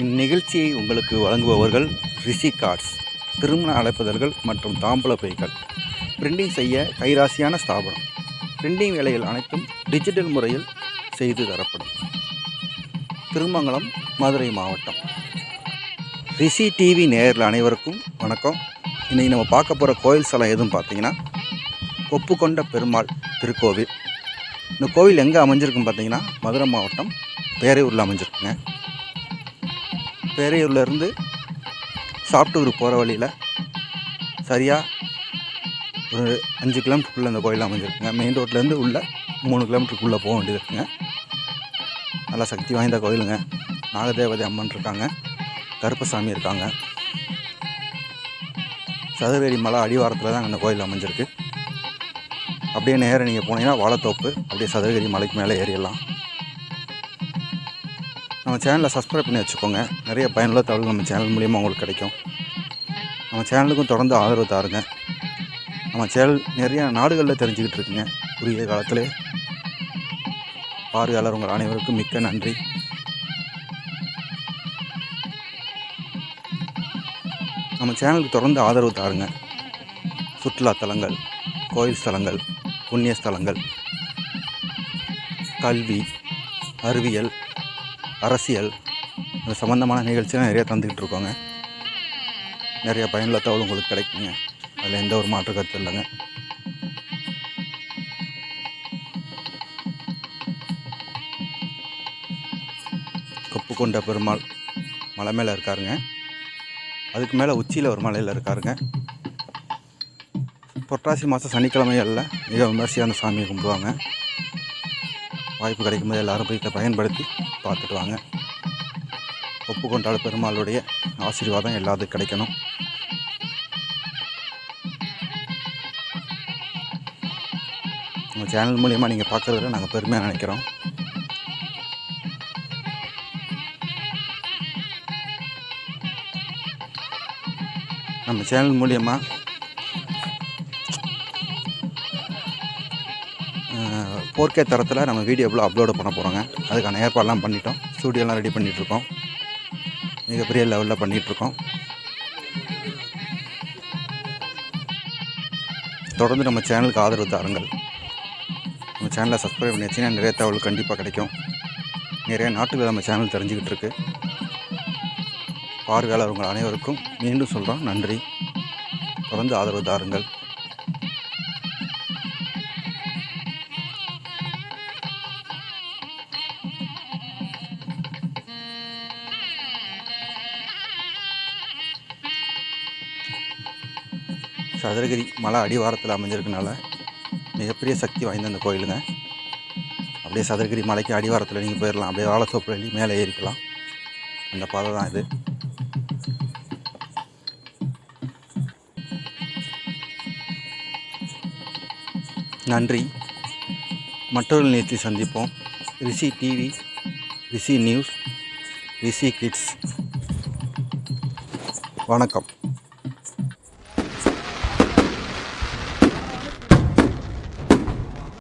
இந்நிகழ்ச்சியை உங்களுக்கு வழங்குபவர்கள் ரிஷி கார்ட்ஸ் திருமண அழைப்புதல்கள் மற்றும் தாம்பூல பைகள். பிரிண்டிங் செய்ய கைராசியான ஸ்தாபனம். பிரிண்டிங் வேலைகள் அனைத்தும் டிஜிட்டல் முறையில் செய்து தரப்படும். திருமங்கலம் மதுரை மாவட்டம். ரிஷி டிவி நேரில் அனைவருக்கும் வணக்கம். இன்றைக்கி நம்ம பார்க்க போகிற கோயில் ஸ்தலம் எதுவும் பார்த்தீங்கன்னா ஒப்புக்கொண்ட பெருமாள் திருக்கோவில். இந்த கோவில் எங்கே அமைஞ்சிருக்குன்னு பார்த்தீங்கன்னா மதுரை மாவட்டம் பேரையூரில் அமைஞ்சிருக்குங்க. பேரையூர்லேருந்து சாப்பிட்டூர் போகிற வழியில் சரியாக ஒரு அஞ்சு கிலோமீட்டருக்குள்ளே அந்த கோயில் அமைஞ்சிருக்குங்க. மெயின் ரோட்லேருந்து உள்ளே மூணு கிலோமீட்டருக்குள்ளே போக வேண்டியது இருக்குங்க. நல்லா சக்தி வாய்ந்த கோயிலுங்க. நாகதேவதை அம்மன் இருக்காங்க. கருப்பசாமி இருக்காங்க. சதுரடி மலை அடிவாரத்தில் தான் அந்த கோயில் அமைஞ்சிருக்கு. அப்படியே நேராக நீங்கள் போனீங்கன்னா வாழைத்தோப்பு அப்படியே சதுரகிரி மலைக்கு மேலே ஏறிடலாம். நம்ம சேனலை சப்ஸ்கிரைப் பண்ணி வச்சுக்கோங்க. நிறைய பயனுள்ள தகவல் நம்ம சேனல் மூலியமாக உங்களுக்கு கிடைக்கும். நம்ம சேனலுக்கும் தொடர்ந்து ஆதரவு தாருங்க. நம்ம சேனல் நிறைய நாடுகளில் தெரிஞ்சுக்கிட்டு இருக்குங்க. குறுகிய காலத்தில். பார்வையாளர் உங்கள் அனைவருக்கும் மிக்க நன்றி. நம்ம சேனலுக்கு தொடர்ந்து ஆதரவு தாருங்க. சுற்றுலா தலங்கள் கோயில் ஸ்தலங்கள் புண்ணிய ஸ்தலங்கள் கல்வி அறிவியல் அரசியல் இது சம்மந்தமான நிகழ்ச்சியெலாம் நிறைய தந்துக்கிட்டு இருக்கோங்க நிறைய பயனுள்ள தகவல் உங்களுக்கு கிடைக்குங்க. அதில் எந்த ஒரு மாற்று கருத்து இல்லைங்க. கொப்பு கொண்ட பெருமாள் மலை மேலே இருக்காருங்க. அதுக்கு மேலே உச்சியில் ஒரு மலையில் இருக்காருங்க. புரட்டாசி மாதம் சனிக்கிழமைகளில் மிக விமர்சையாக அந்த சாமியை கும்பிடுவாங்க. வாய்ப்பு கிடைக்கும்போது எல்லாரும் போய் இதை பயன்படுத்தி பார்த்துட்டு வாங்க. ஒப்புக்கொண்டாள் பெருமாளுடைய ஆசீர்வாதம் எல்லாத்துக்கும் கிடைக்கணும். நம்ம சேனல் மூலிமா நீங்கள் பார்க்குறதுல நாங்கள் பெருமையாக நினைக்கிறோம். நம்ம சேனல் மூலியமாக ஃபோர் கே தரத்தில் நம்ம வீடியோவில் அப்லோடு பண்ண போகிறோங்க அதுக்கான ஏற்பாடெலாம் பண்ணிட்டோம். ஸ்டூடியோலாம் ரெடி பண்ணிகிட்ருக்கோம் மிகப்பெரிய லெவலில் பண்ணிகிட்ருக்கோம் தொடர்ந்து நம்ம சேனலுக்கு ஆதரவு தாருங்கள். நம்ம சேனலை சப்ஸ்கிரைப் பண்ணி வச்சிங்கன்னா நிறைய தகவல் கண்டிப்பாக கிடைக்கும். நிறைய நாட்டுகள் நம்ம சேனல் தெரிஞ்சுக்கிட்டு இருக்கு பார்வையாளர் உங்கள் அனைவருக்கும் மீண்டும் சொல்கிறோம் நன்றி. தொடர்ந்து ஆதரவு தாருங்கள். சதுரகிரி மலை அடிவாரத்தில் அமைஞ்சிருக்கனால மிகப்பெரிய சக்தி வாய்ந்த அந்த கோயிலுங்க. அப்படியே சதுரகிரி மலைக்கு அடிவாரத்தில் நீங்கள் போயிடலாம் அப்படியே வாழைத்தோப்பு வழி மேலே ஏறிக்கலாம். அந்த பாதை தான் இது. நன்றி. மற்றொரு நிகழ்ச்சி சந்திப்போம். Rishi TV Rishi news Rishi kids. வணக்கம்.